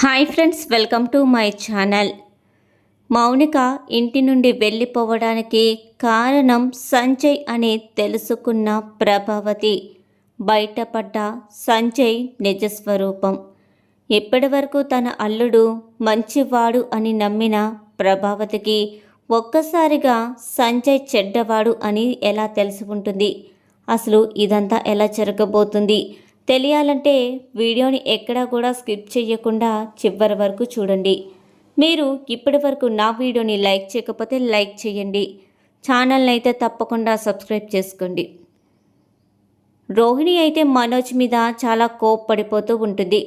Hi friends welcome to my channel. Mounika ఇంటి నుండి వెళ్ళిపోవడానికి కారణం సంజయ్ అని తెలుసుకున్న ప్రభావతి. బయటపడ్డ సంజయ్ నిజస్వరూపం. ఇప్పటివరకు తన అల్లుడు మంచివాడు అని నమ్మిన ప్రభావతికి ఒక్కసారిగా సంజయ్ చెడ్డవాడు అని ఎలా తెలుసుకుంటుంది అసలు ఇదంతా ఎలా జరగబోతుంది? తెలియాలంటే వీడియోని ఎక్కడా కూడా స్కిప్ చేయకుండా చివరి వరకు చూడండి. మీరు ఇప్పటి వరకు నా వీడియోని లైక్ చేయకపోతే లైక్ చేయండి ఛానల్ని అయితే తప్పకుండా సబ్స్క్రైబ్ చేసుకోండి. రోహిణి అయితే మనోజ్ మీద చాలా కోప్పడిపోతూ ఉంటుంది.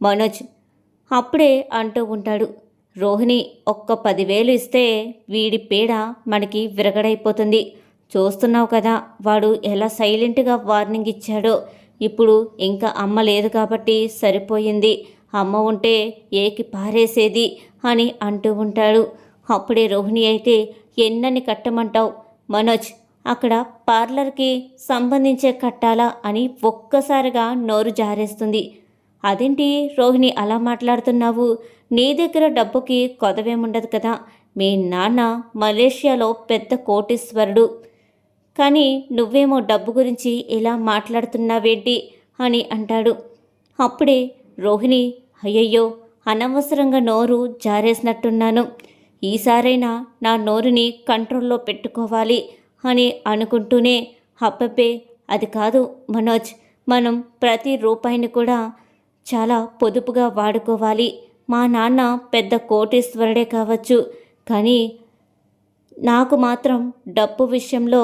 మనోజ్ అప్పుడే అంటూ ఉంటాడు రోహిణి ఒక్క పదివేలు ఇస్తే వీడి పీడ మనకి విరగడైపోతుంది. చూస్తున్నావు కదా వాడు ఎలా సైలెంట్గా వార్నింగ్ ఇచ్చాడో. ఇప్పుడు ఇంకా అమ్మ లేదు కాబట్టి సరిపోయింది. అమ్మ ఉంటే ఏకి పారేసేది అని అంటూ ఉంటాడు. అప్పుడే రోహిణి అయితే ఎన్నని కట్టమంటావు? మనోజ్ అక్కడ పార్లర్కి సంబంధించే కట్టాలా అని ఒక్కసారిగా నోరు జారేస్తుంది. అదేంటి రోహిణి అలా మాట్లాడుతున్నావు? నీ దగ్గర డబ్బుకి కొదవేముండదు కదా. మీ నాన్న మలేషియాలో పెద్ద కోటీశ్వరుడు. కానీ నువ్వేమో డబ్బు గురించి ఇలా మాట్లాడుతున్నావేంటి అని అంటాడు. అప్పుడే రోహిణి అయ్యయ్యో అనవసరంగా నోరు జారేసినట్టున్నాను. ఈసారైనా నా నోరుని కంట్రోల్లో పెట్టుకోవాలి అని అనుకుంటూనే అప్పపే అది కాదు మనోజ్ మనం ప్రతి రూపాయిని కూడా చాలా పొదుపుగా వాడుకోవాలి. మా నాన్న పెద్ద కోటీశ్వరుడే కావచ్చు కానీ నాకు మాత్రం డబ్బు విషయంలో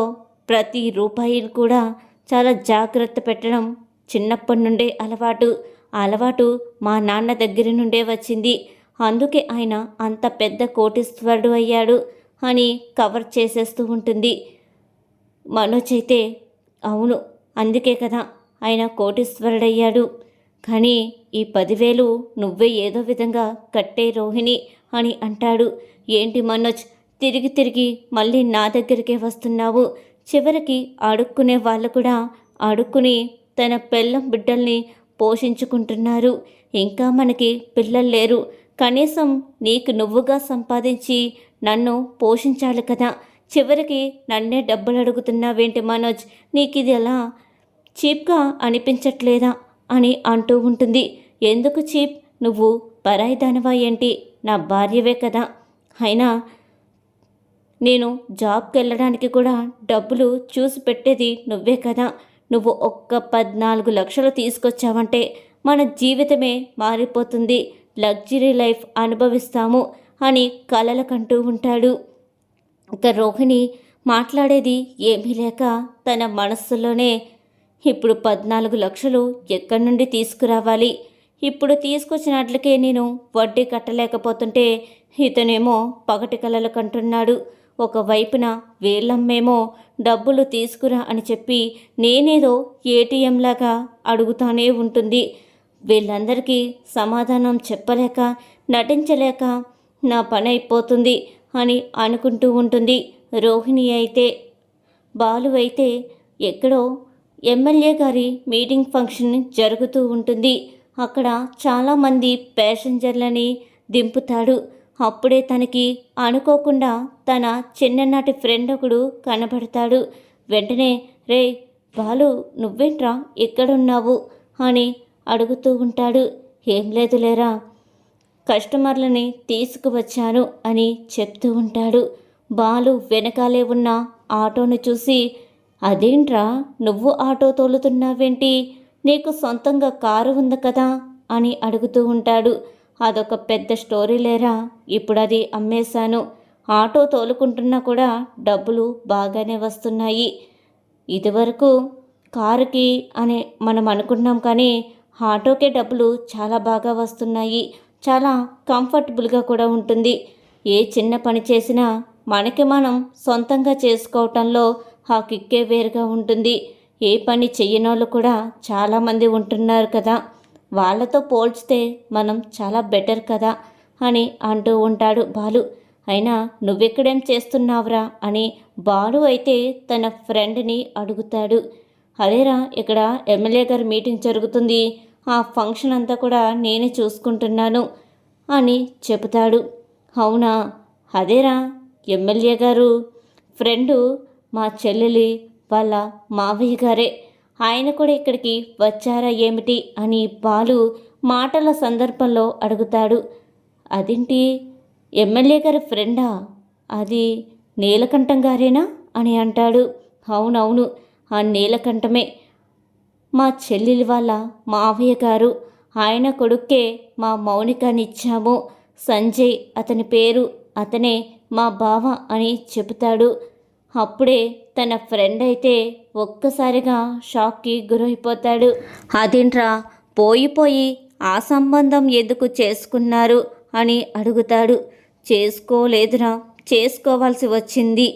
ప్రతి రూపాయిని కూడా చాలా జాగ్రత్త పెట్టడం చిన్నప్పటి నుండే అలవాటు. ఆ అలవాటు మా నాన్న దగ్గర నుండే వచ్చింది. అందుకే ఆయన అంత పెద్ద కోటీశ్వరుడు అయ్యాడు అని కవర్ చేసేస్తూ ఉంటుంది. మనోజ్ అయితే అవును అందుకే కదా ఆయన కోటీశ్వరుడయ్యాడు. కానీ ఈ పదివేలు నువ్వే ఏదో విధంగా కట్టే రోహిణి అని అంటాడు. ఏంటి మనోజ్ తిరిగి తిరిగి మళ్ళీ నా దగ్గరికే వస్తున్నావు? చివరికి అడుక్కునే వాళ్ళు కూడా అడుక్కుని తన పెళ్ళం బిడ్డల్ని పోషించుకుంటున్నారు. ఇంకా మనకి పిల్లలు లేరు. కనీసం నీకు నువ్వుగా సంపాదించి నన్ను పోషించాలి కదా. చివరికి నన్నే డబ్బులు అడుగుతున్నావేంటి మనోజ్? నీకు ఇది ఎలా? చీప్గా అనిపించట్లేదా? అని అంటూ ఉంటుంది. ఎందుకు చీప్? నువ్వు పరాయిదానవా ఏంటి? నా భార్యవే కదా. అయినా నేను జాబ్కి వెళ్ళడానికి కూడా డబ్బులు చూసి పెట్టేది నువ్వే కదా. నువ్వు ఒక్క పద్నాలుగు లక్షలు తీసుకొచ్చావంటే మన జీవితమే మారిపోతుంది. లగ్జరీ లైఫ్ అనుభవిస్తాము అని కలలు కంటూ ఉంటాడు. ఇక రోహిణి మాట్లాడేది ఏమీ లేక తన మనస్సులోనే ఇప్పుడు పద్నాలుగు లక్షలు ఎక్కడి నుండి తీసుకురావాలి? ఇప్పుడు తీసుకొచ్చినట్లకే నేను వడ్డీ కట్టలేకపోతుంటే ఇతనేమో పగటి కలలు కంటున్నాడు. ఒకవైపున వీళ్ళమ్మేమో డబ్బులు తీసుకురా అని చెప్పి నేనేదో ఏటీఎంలాగా అడుగుతానే ఉంటుంది. వీళ్ళందరికీ సమాధానం చెప్పలేక నటించలేక నా పని అయిపోతుంది అని అనుకుంటూ ఉంటుంది రోహిణి అయితే. బాలు అయితే ఎక్కడో ఎమ్మెల్యే గారి మీటింగ్ ఫంక్షన్ జరుగుతూ ఉంటుంది. అక్కడ చాలామంది ప్యాసింజర్లని దింపుతాడు. అప్పుడే తనకి అనుకోకుండా తన చిన్ననాటి ఫ్రెండ్ ఒకడు కనబడతాడు. వెంటనే రే బాలు నువ్వేంట్రా ఎక్కడున్నావు అని అడుగుతూ ఉంటాడు. ఏం లేదు లేరా కస్టమర్లని తీసుకువచ్చాను అని చెప్తూ ఉంటాడు. బాలు వెనకాలే ఉన్న ఆటోను చూసి అదేంట్రా నువ్వు ఆటో తోలుతున్నావేంటి? నీకు సొంతంగా కారు ఉంది కదా అని అడుగుతూ ఉంటాడు. అదొక పెద్ద స్టోరీ లేరా? ఇప్పుడు అది అమ్మేశాను. ఆటో తోలుకుంటున్నా కూడా డబ్బులు బాగానే వస్తున్నాయి. ఇదివరకు కారుకి అని మనం అనుకున్నాం కానీ ఆటోకే డబ్బులు చాలా బాగా వస్తున్నాయి. చాలా కంఫర్టబుల్గా కూడా ఉంటుంది. ఏ చిన్న పని చేసినా మనకి మనం సొంతంగా చేసుకోవటంలో ఆ కిక్కే వేరుగా ఉంటుంది. ఏ పని చెయ్యనోళ్ళు కూడా చాలామంది ఉంటున్నారు కదా. వాళ్ళతో పోల్చితే మనం చాలా బెటర్ కదా అని అంటూ ఉంటాడు బాలు. అయినా నువ్వెక్కడేం చేస్తున్నావురా అని బాలు అయితే తన ఫ్రెండ్ని అడుగుతాడు. అదేరా ఇక్కడ ఎమ్మెల్యే గారి మీటింగ్ జరుగుతుంది. ఆ ఫంక్షన్ అంతా కూడా నేనే చూసుకుంటున్నాను అని చెబుతాడు. అవునా? అదేరా ఎమ్మెల్యే గారు? ఫ్రెండు మా చెల్లెలి వాళ్ళ మావయ్య గారే. ఆయన కూడా ఇక్కడికి వచ్చారా ఏమిటి అని బాలు మాటల సందర్భంలో అడుగుతాడు. అదేంటి? ఎమ్మెల్యే గారి ఫ్రెండా? అది నీలకంఠం గారేనా? అని అంటాడు. అవునవును ఆ నీలకంఠమే. మా చెల్లెలి వాళ్ళ మావయ్య గారు. ఆయన కొడుక్కే మా మౌనికానిచ్చాము. సంజయ్ అతని పేరు అతనే మా బావ అని చెబుతాడు. అప్పుడే తన ఫ్రెండ్ అయితే ఒక్కసారిగా షాక్కి గురైపోతాడు. అదేంట్రా పోయిపోయి ఆ సంబంధం ఎందుకు చేసుకున్నారు? అని అడుగుతాడు. చేసుకోలేదురా చేసుకోవాల్సి వచ్చింది.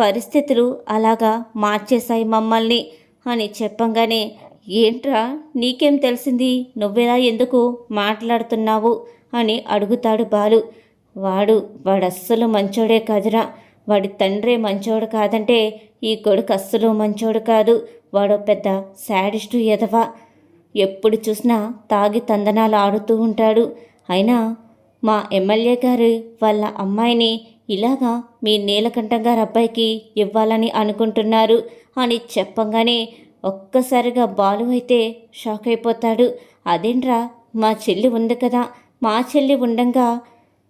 పరిస్థితులు అలాగా మార్చేశాయి మమ్మల్ని అని చెప్పంగానే ఏంట్రా నీకేం తెలిసింది? నువ్వెలా ఎందుకు మాట్లాడుతున్నావు? అని అడుగుతాడు బాలు. వాడు వాడస్సలు మంచోడే కాదురా. వాడి తండ్రే మంచోడు కాదంటే ఈ కొడుకు అస్సలు మంచోడు కాదు. వాడు పెద్ద శాడిస్టు ఎదవా ఎప్పుడు చూసినా తాగి తందనాలు ఆడుతూ ఉంటాడు. అయినా మా ఎమ్మెల్యే గారు వాళ్ళ అమ్మాయిని ఇలాగా మీ నీలకంఠం గారు అబ్బాయికి ఇవ్వాలని అనుకుంటున్నారు అని చెప్పంగానే ఒక్కసారిగా బాలు అయితే షాక్ అయిపోతాడు. అదేంట్రా మా చెల్లి ఉంది కదా మా చెల్లి ఉండంగా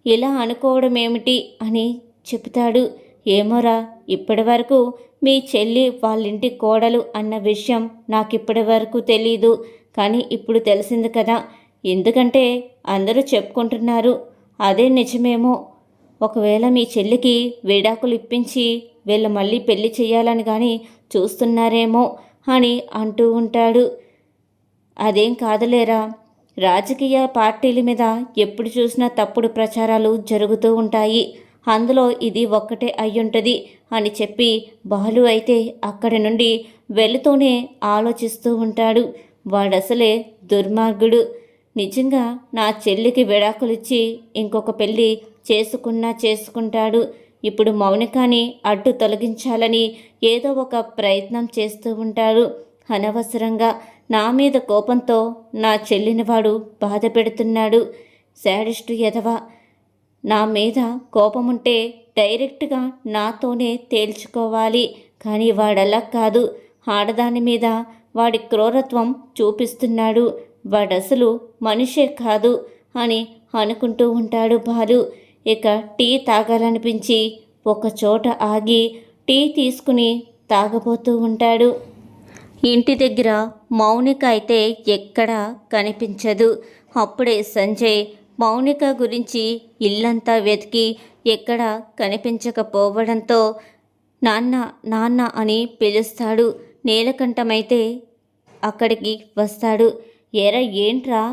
ఇలా అనుకోవడం ఏమిటి అని చెబుతాడు. ఏమోరా ఇప్పటి వరకు మీ చెల్లి వాళ్ళింటి కోడలు అన్న విషయం నాకు ఇప్పటి వరకు తెలీదు. కానీ ఇప్పుడు తెలిసింది కదా. ఎందుకంటే అందరూ చెప్పుకుంటున్నారు. అదే నిజమేమో. ఒకవేళ మీ చెల్లికి విడాకులు ఇప్పించి వీళ్ళు మళ్ళీ పెళ్ళి చేయాలని కానీ చూస్తున్నారేమో అని అంటూ ఉంటాడు. అదేం కాదులేరా. రాజకీయ పార్టీల మీద ఎప్పుడు చూసినా తప్పుడు ప్రచారాలు జరుగుతూ ఉంటాయి. అందులో ఇది ఒక్కటే అయ్యుంటుంది అని చెప్పి బాలు అయితే అక్కడి నుండి వెళుతూనే ఆలోచిస్తూ ఉంటాడు. వాడసలే దుర్మార్గుడు. నిజంగా నా చెల్లికి విడాకులిచ్చి ఇంకొక పెళ్ళి చేసుకున్నా చేసుకుంటాడు. ఇప్పుడు మౌనికాని అడ్డు తొలగించాలని ఏదో ఒక ప్రయత్నం చేస్తూ ఉంటాడు. అనవసరంగా నా మీద కోపంతో నా చెల్లిని వాడు బాధ పెడుతున్నాడు శాడిస్టు ఎదవ నా మీద కోపముంటే డైరెక్ట్గా నాతోనే తేల్చుకోవాలి. కానీ వాడలా కాదు. ఆడదాని మీద వాడి క్రూరత్వం చూపిస్తున్నాడు. వాడసలు మనిషే కాదు అని అనుకుంటూ ఉంటాడు బాలు. ఇక టీ తాగాలనిపించి ఒక చోట ఆగి టీ తీసుకుని తాగబోతూ ఉంటాడు. ఇంటి దగ్గర మౌనిక అయితే ఎక్కడా కనిపించదు. అప్పుడే సంజయ్ మౌనిక గురించి ఇల్లంతా వెతికి ఎక్కడ కనిపించకపోవడంతో నాన్న నాన్న అని పిలుస్తాడు. నీలకంఠమైతే అక్కడికి వస్తాడు. ఎర ఏంట్రా?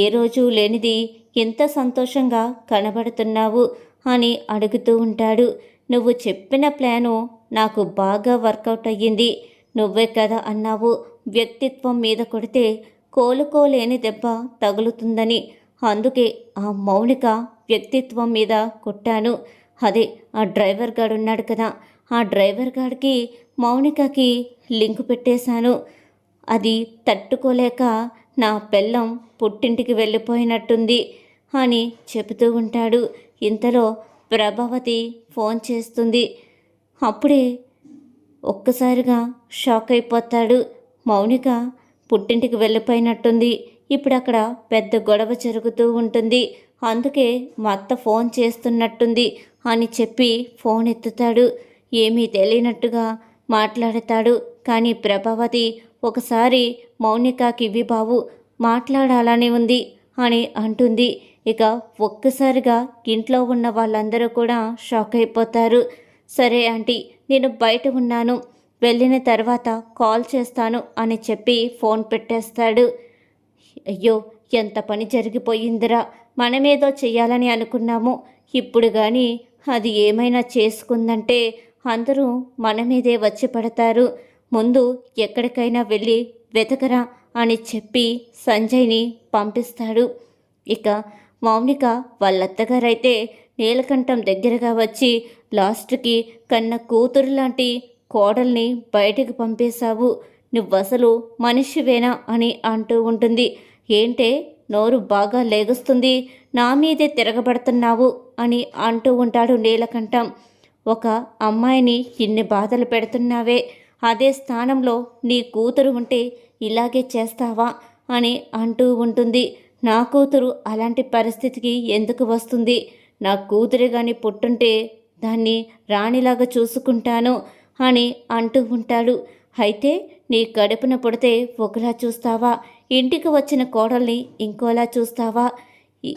ఏ రోజు లేనిది ఎంత సంతోషంగా కనబడుతున్నావు అని అడుగుతూ ఉంటాడు. నువ్వు చెప్పిన ప్లాను నాకు బాగా వర్కౌట్ అయ్యింది. నువ్వే కదా అన్నావు. వ్యక్తిత్వం మీద కొడితే కోలుకోలేని దెబ్బ తగులుతుందని అందుకే ఆ మౌలిక వ్యక్తిత్వం మీద కొట్టాను. అదే ఆ డ్రైవర్ గాడు ఉన్నాడు కదా. ఆ డ్రైవర్ గాడికి మౌనికకి లింక్ పెట్టేశాను. అది తట్టుకోలేక నా పెళ్ళం పుట్టింటికి వెళ్ళిపోయినట్టుంది అని చెబుతూ ఉంటాడు. ఇంతలో ప్రభావతి ఫోన్ చేస్తుంది. అప్పుడే ఒక్కసారిగా షాక్ అయిపోతాడు. మౌనిక పుట్టింటికి వెళ్ళిపోయినట్టుంది. ఇప్పుడు అక్కడ పెద్ద గొడవ జరుగుతూ ఉంటుంది. అందుకే మా అత్త ఫోన్ చేస్తున్నట్టుంది అని చెప్పి ఫోన్ ఎత్తుతాడు. ఏమీ తెలియనట్టుగా మాట్లాడతాడు. కానీ ప్రభావతి ఒకసారి మౌనికకి ఇవి బావు మాట్లాడాలని ఉంది అని అంటుంది. ఇక ఒక్కసారిగా ఇంట్లో ఉన్న వాళ్ళందరూ కూడా షాక్ అయిపోతారు. సరే ఆంటీ నేను బయట ఉన్నాను. వెళ్ళిన తర్వాత కాల్ చేస్తాను అని చెప్పి ఫోన్ పెట్టేస్తాడు. అయ్యో ఎంత పని జరిగిపోయిందిరా. మనమేదో చెయ్యాలని అనుకున్నాము. ఇప్పుడు కానీ అది ఏమైనా చేసుకుందంటే అందరూ మన మీదే వచ్చి పడతారు. ముందు ఎక్కడికైనా వెళ్ళి వెతకరా అని చెప్పి సంజయ్ని పంపిస్తాడు. ఇక మౌనిక వాళ్ళత్తగారైతే నీలకంఠం దగ్గరగా వచ్చి లాస్ట్కి కన్న కూతురు లాంటి కోడల్ని బయటికి పంపేశావు. నువ్వసలు మనిషివేనా అని అంటూ ఉంటుంది. ఏంటే నోరు బాగా లేగుస్తుంది నా మీదే తిరగబడుతున్నావు అని అంటూ ఉంటాడు నీలకంఠం. ఒక అమ్మాయిని ఇన్ని బాధలు పెడుతున్నావే అదే స్థానంలో నీ కూతురు ఉంటే ఇలాగే చేస్తావా అని అంటూ ఉంటుంది. నా కూతురు అలాంటి పరిస్థితికి ఎందుకు వస్తుంది? నా కూతురు కానీ పుట్టుంటే దాన్ని రాణిలాగా చూసుకుంటాను అని అంటూ ఉంటాడు. అయితే నీ కడుపున పుడితే ఒకలా చూస్తావా? ఇంటికి వచ్చిన కోడల్ని ఇంకోలా చూస్తావా? ఈ-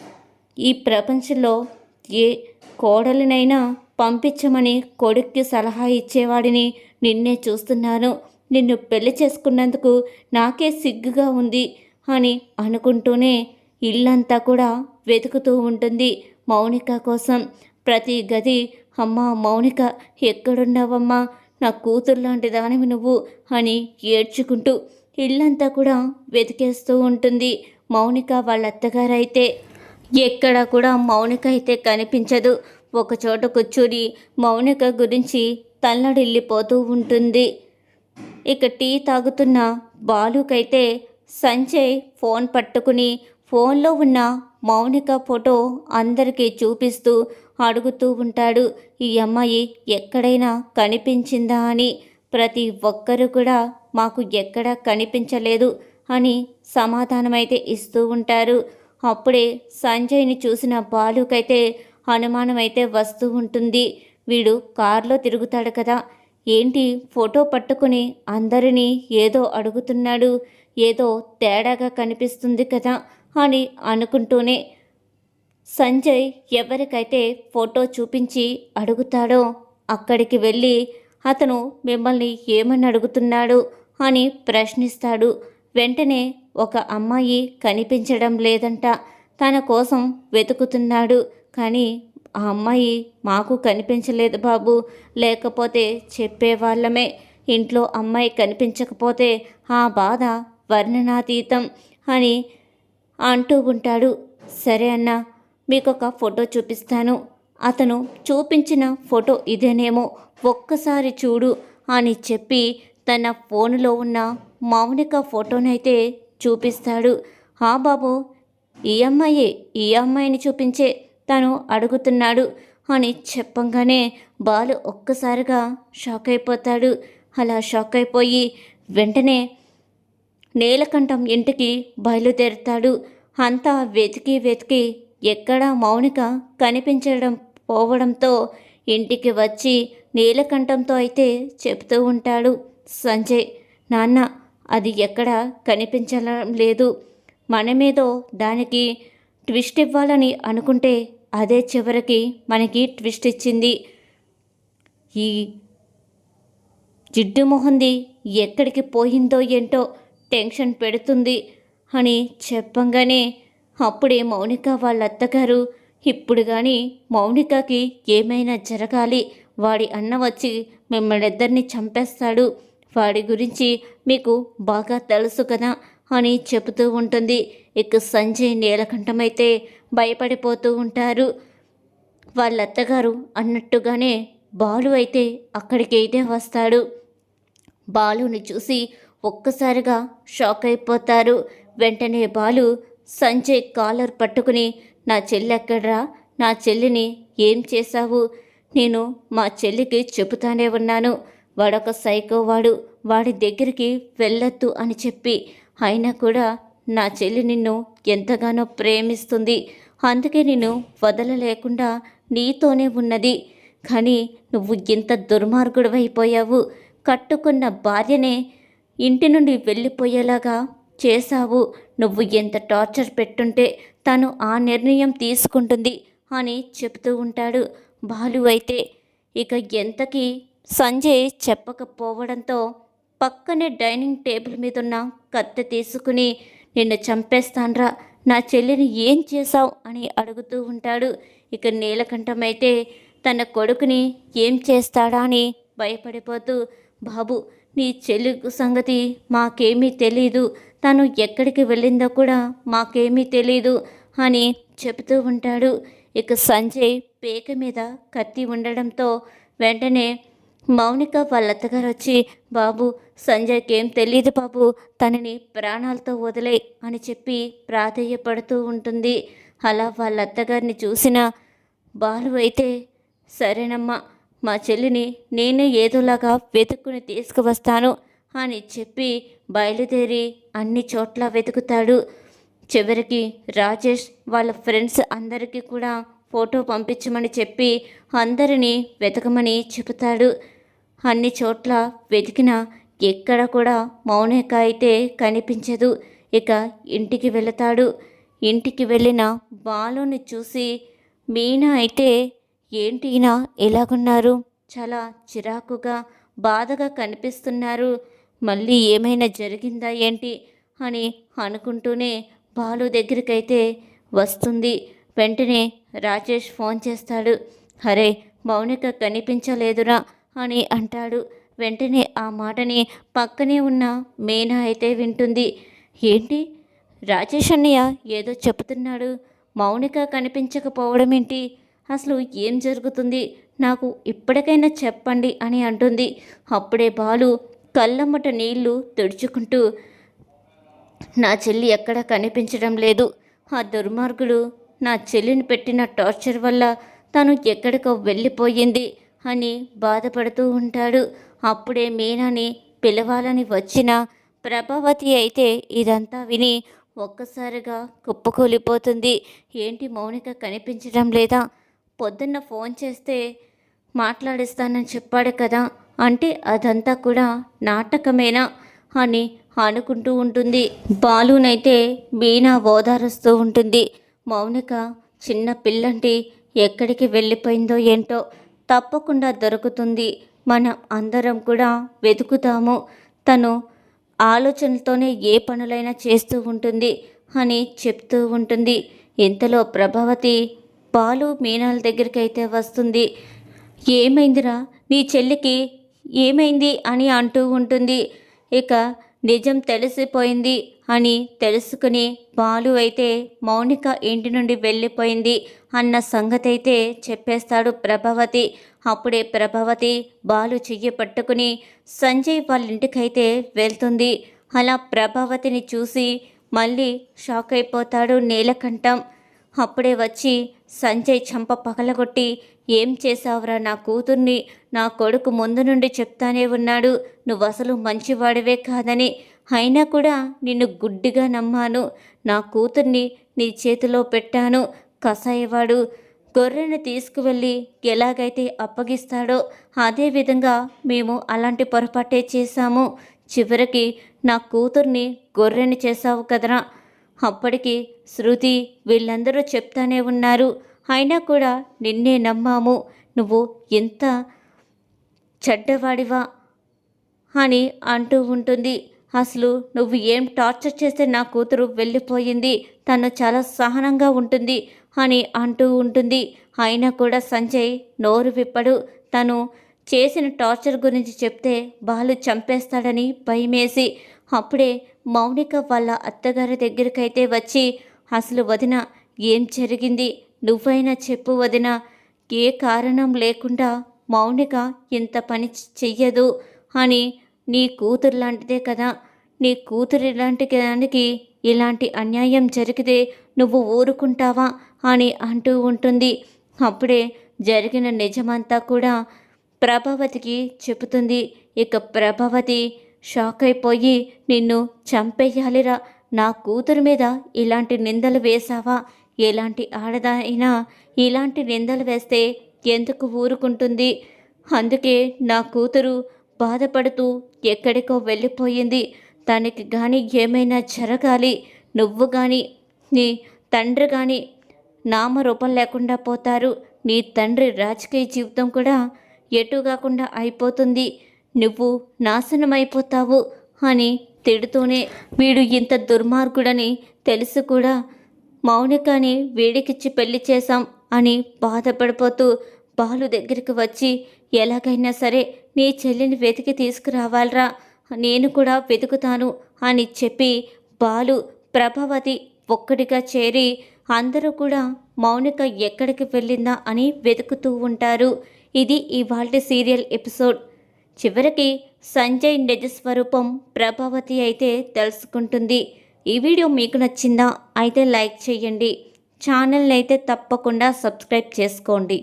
ఈ ప్రపంచంలో ఏ కోడలినైనా పంపించమని కొడుక్కి సలహా ఇచ్చేవాడిని నిన్నే చూస్తున్నాను. నిన్ను పెళ్ళి చేసుకున్నందుకు నాకే సిగ్గుగా ఉంది అని అనుకుంటూనే ఇల్లంతా కూడా వెతుకుతూ ఉంటుంది మౌనిక కోసం. ప్రతి గది అమ్మా మౌనిక ఎక్కడున్నావమ్మా? నా కూతురు లాంటి దానివి నువ్వు అని ఏడ్చుకుంటూ ఇల్లంతా కూడా వెతికేస్తూ ఉంటుంది. మౌనిక వాళ్ళ అత్తగారైతే ఎక్కడ కూడా మౌనిక అయితే కనిపించదు. ఒకచోట కూర్చొని మౌనిక గురించి తల్లడిల్లిపోతూ ఉంటుంది. ఇక టీ తాగుతున్న బాలుకైతే సంజయ్ ఫోన్ పట్టుకుని ఫోన్లో ఉన్న మౌనిక ఫోటో అందరికీ చూపిస్తూ అడుగుతూ ఉంటాడు. ఈ అమ్మాయి ఎక్కడైనా కనిపించిందా అని ప్రతి ఒక్కరు కూడా మాకు ఎక్కడా కనిపించలేదు అని సమాధానమైతే ఇస్తూ ఉంటారు. అప్పుడే సంజయ్ని చూసిన బాలుకైతే అనుమానమైతే వస్తూ ఉంటుంది. వీడు కారులో తిరుగుతాడు కదా. ఏంటి ఫోటో పట్టుకుని అందరినీ ఏదో అడుగుతున్నాడు. ఏదో తేడాగా కనిపిస్తుంది కదా అని అనుకుంటూనే సంజయ్ ఎవరికైతే ఫోటో చూపించి అడుగుతాడో అక్కడికి వెళ్ళి అతను మిమ్మల్ని ఏమని అడుగుతున్నాడు? అని ప్రశ్నిస్తాడు. వెంటనే ఒక అమ్మాయి కనిపించడం లేదంట. తన కోసం వెతుకుతున్నాడు. కానీ ఆ అమ్మాయి మాకు కనిపించలేదు బాబు. లేకపోతే చెప్పేవాళ్ళమే. ఇంట్లో అమ్మాయి కనిపించకపోతే ఆ బాధ వర్ణనాతీతం అని అంటూ ఉంటాడు. సరే అన్న మీకు ఒక ఫోటో చూపిస్తాను. అతను చూపించిన ఫోటో ఇదేనేమో ఒక్కసారి చూడు అని చెప్పి తన ఫోనులో ఉన్న మౌనిక ఫోటోనైతే చూపిస్తాడు. ఆ బాబు ఈ అమ్మాయే ఈ అమ్మాయిని చూపించే తను అడుగుతున్నాడు అని చెప్పంగానే బాలు ఒక్కసారిగా షాక్ అయిపోతాడు అలా షాక్ అయిపోయి వెంటనే నీలకంఠం ఇంటికి బయలుదేరుతాడు. అంతా వెతికి వెతికి ఎక్కడా మౌనిక కనిపించడం పోవడంతో ఇంటికి వచ్చి నీలకంఠంతో అయితే చెబుతూ ఉంటాడు. సంజయ్ నాన్న అది ఎక్కడ కనిపించడం లేదు. మనమేదో దానికి ట్విస్ట్ ఇవ్వాలని అనుకుంటే అదే చివరికి మనకి ట్విస్ట్ ఇచ్చింది. ఈ జిడ్డు మొహంది ఎక్కడికి పోయిందో ఏంటో టెన్షన్ పెడుతుంది అని చెప్పంగానే అప్పుడే మౌనిక వాళ్ళ అత్తగారు ఇప్పుడు కానీ మౌనికకి ఏమైనా జరగాలి వాడి అన్న వచ్చి మిమ్మల్ని ఇద్దరిని చంపేస్తాడు. వాడి గురించి మీకు బాగా తెలుసు కదా అని చెబుతూ ఉంటుంది. ఇక సంజయ్ నీలకంఠమైతే భయపడిపోతూ ఉంటారు. వాళ్ళ అత్తగారు అన్నట్టుగానే బాలు అయితే అక్కడికి అయితే వస్తాడు. బాలుని చూసి ఒక్కసారిగా షాక్ అయిపోతారు. వెంటనే బాలు సంజయ్ కాలర్ పట్టుకుని నా చెల్లి ఎక్కడ్రా? నా చెల్లిని ఏం చేశావు? నేను మా చెల్లికి చెబుతానే ఉన్నాను. వాడొక సైకో వాడు వాడి దగ్గరికి వెళ్ళొద్దు అని చెప్పి అయినా కూడా నా చెల్లి నిన్ను ఎంతగానో ప్రేమిస్తుంది. అందుకే నిన్ను వదలలేకుండా నీతోనే ఉన్నది. కానీ నువ్వు ఇంత దుర్మార్గుడు అయిపోయావు కట్టుకున్న భార్యనే ఇంటి నుండి వెళ్ళిపోయేలాగా చేశావు. నువ్వు ఎంత టార్చర్ పెట్టుంటే తను ఆ నిర్ణయం తీసుకుంటుంది అని చెప్తూ ఉంటాడు. బాలు అయితే ఇక ఎంతకీ సంజయ్ చెప్పకపోవడంతో పక్కనే డైనింగ్ టేబుల్ మీదున్న కత్తి కత్తె తీసుకుని నిన్ను చంపేస్తాన్రా. నా చెల్లిని ఏం చేశావు? అని అడుగుతూ ఉంటాడు. ఇక నీలకంఠమైతే తన కొడుకుని ఏం చేస్తాడా అని భయపడిపోతూ బాబు నీ చెల్లి సంగతి మాకేమీ తెలీదు. తను ఎక్కడికి వెళ్ళిందో కూడా మాకేమీ తెలీదు అని చెబుతూ ఉంటాడు. ఇక సంజయ్ పేక మీద కత్తి ఉండడంతో వెంటనే మౌనిక వాళ్ళ అత్తగారు వచ్చి బాబు సంజయ్కి ఏం తెలియదు బాబు తనని ప్రాణాలతో వదిలే అని చెప్పి ప్రాధేయపడుతూ ఉంటుంది. అలా వాళ్ళ అత్తగారిని చూసిన బాలు అయితే సరేనమ్మా మా చెల్లిని నేనే ఏదోలాగా వెతుక్కుని తీసుకువస్తాను అని చెప్పి బయలుదేరి అన్ని చోట్ల వెతుకుతాడు. చివరికి రాజేష్ వాళ్ళ ఫ్రెండ్స్ అందరికీ కూడా ఫోటో పంపించమని చెప్పి అందరినీ వెతకమని చెబుతాడు. అన్ని చోట్ల వెతికినా ఎక్కడ కూడా మౌనిక అయితే కనిపించదు. ఇక ఇంటికి వెళతాడు. ఇంటికి వెళ్ళిన బాలుని చూసి మీనా అయితే ఏంటినా ఎలాగున్నారు? చాలా చిరాకుగా బాధగా కనిపిస్తున్నారు. మళ్ళీ ఏమైనా జరిగిందా ఏంటి? అని అనుకుంటూనే బాలు దగ్గరికైతే వస్తుంది. వెంటనే రాజేష్ ఫోన్ చేస్తాడు. అరే మౌనిక కనిపించలేదురా. అని అంటాడు. వెంటనే ఆ మాటని పక్కనే ఉన్న మేనా అయితే వింటుంది. ఏంటి? రాజేష్ అన్నయ్య ఏదో చెప్తున్నాడు. మౌనిక కనిపించకపోవడం ఏంటి అసలు ఏం జరుగుతుంది? నాకు ఇప్పటికైనా చెప్పండి అని అంటుంది. అప్పుడే బాలు కళ్ళమ్మట నీళ్ళు తుడుచుకుంటూ నా చెల్లి ఎక్కడ కనిపించడం లేదు. ఆ దుర్మార్గుడు నా చెల్లిని పెట్టిన టార్చర్ వల్ల తను ఎక్కడికో వెళ్ళిపోయింది. అని బాధపడుతూ ఉంటాడు. అప్పుడే మీనాని పిలవాలని వచ్చిన ప్రభావతి అయితే ఇదంతా విని ఒక్కసారిగా కుప్పకూలిపోతుంది. ఏంటి మౌనిక కనిపించడం లేదా? పొద్దున్న ఫోన్ చేస్తే మాట్లాడిస్తానని చెప్పాడు కదా. అంటే అదంతా కూడా నాటకమేనా? అని అనుకుంటూ ఉంటుంది. బాలునైతే మీనా ఓదారుస్తూ ఉంటుంది. మౌనిక చిన్న పిల్లంటి ఎక్కడికి వెళ్ళిపోయిందో ఏంటో తప్పకుండా దొరుకుతుంది. మనం అందరం కూడా వెతుకుతాము. తను ఆలోచనలతోనే ఏ పనులైనా చేస్తూ ఉంటుంది అని చెప్తూ ఉంటుంది. ఇంతలో ప్రభావతి పాలు మీనాల దగ్గరికి అయితే వస్తుంది. ఏమైందిరా? నీ చెల్లికి ఏమైంది అని అంటూ ఉంటుంది. ఇక నిజం తెలిసిపోయింది. అని తెలుసుకుని బాలు అయితే మౌనిక ఇంటి నుండి వెళ్ళిపోయింది అన్న సంగతి అయితే చెప్పేస్తాడు ప్రభావతి. అప్పుడే ప్రభావతి బాలు చెయ్యి పట్టుకుని సంజయ్ వాళ్ళ ఇంటికైతే వెళ్తుంది. అలా ప్రభావతిని చూసి మళ్ళీ షాక్ అయిపోతాడు నీలకంఠం. అప్పుడే వచ్చి సంజయ్ చంప పగలగొట్టి ఏం చేశావురా నా కూతుర్ని? నా కొడుకు ముందు నుండి చెప్తానే ఉన్నాడు. నువ్వు అసలు మంచివాడివే కాదని అయినా కూడా నిన్ను గుడ్డిగా నమ్మాను. నా కూతుర్ని నీ చేతిలో పెట్టాను. కసాయవాడు గొర్రెను తీసుకువెళ్ళి ఎలాగైతే అప్పగిస్తాడో అదేవిధంగా మేము అలాంటి పొరపాటే చేశాము. చివరికి నా కూతుర్ని గొర్రెని చేశావు కదరా? అప్పటికి శృతి వీళ్ళందరూ చెప్తానే ఉన్నారు. అయినా కూడా నిన్నే నమ్మాము. నువ్వు ఎంత చెడ్డవాడివా? అని అంటూ ఉంటుంది. అసలు నువ్వు ఏం టార్చర్ చేస్తే నా కూతురు వెళ్ళిపోయింది? తను చాలా సహనంగా ఉంటుంది అని అంటూ ఉంటుంది. అయినా కూడా సంజయ్ నోరు విప్పడు. తను చేసిన టార్చర్ గురించి చెప్తే బాలు చంపేస్తాడని భయమేసి అప్పుడే మౌనిక వాళ్ళ అత్తగారి దగ్గరికైతే వచ్చి అసలు వదిన ఏం జరిగింది? నువ్వైనా చెప్పు వదిన. ఏ కారణం లేకుండా మౌనిక ఇంత పని చెయ్యదు అని నీ కూతురు లాంటిదే కదా. నీ కూతురు ఇలాంటి దానికి ఇలాంటి అన్యాయం జరిగితే నువ్వు ఊరుకుంటావా అని అంటూ ఉంటుంది. అప్పుడే జరిగిన నిజమంతా కూడా ప్రభావతికి చెబుతుంది. ఇక ప్రభావతి షాక్ అయిపోయి నిన్ను చంపేయాలిరా. నా కూతురు మీద ఇలాంటి నిందలు వేశావా? ఎలాంటి ఆడదైనా ఇలాంటి నిందలు వేస్తే ఎందుకు ఊరుకుంటుంది? అందుకే నా కూతురు బాధపడుతూ ఎక్కడికో వెళ్ళిపోయింది. తనకి కానీ ఏమైనా జరగాలి నువ్వు కానీ నీ తండ్రి కానీ నామరూపం లేకుండా పోతారు. నీ తండ్రి రాజకీయ జీవితం కూడా ఎటు కాకుండా అయిపోతుంది. నువ్వు నాశనమైపోతావు అని తిడుతూనే వీడు ఇంత దుర్మార్గుడని తెలుసు కూడా. మౌనికని వేడికిచ్చి పెళ్ళి చేశాం అని బాధపడిపోతూ బాలు దగ్గరికి వచ్చి ఎలాగైనా సరే నీ చెల్లిని వెతికి తీసుకురావాలరా. నేను కూడా వెతుకుతాను అని చెప్పి బాలు ప్రభావతి ఒక్కడిగా చేరి అందరూ కూడా మౌనిక ఎక్కడికి వెళ్ళిందా అని వెతుకుతూ ఉంటారు. ఇది ఇవాళ సీరియల్ ఎపిసోడ్. చివరికి సంజయ్ నిజ స్వరూపం ప్రభావతి అయితే తెలుసుకుంటుంది. ఈ వీడియో మీకు నచ్చిందా? అయితే లైక్ చేయండి. ఛానల్ని అయితే తప్పకుండా సబ్స్క్రైబ్ చేసుకోండి.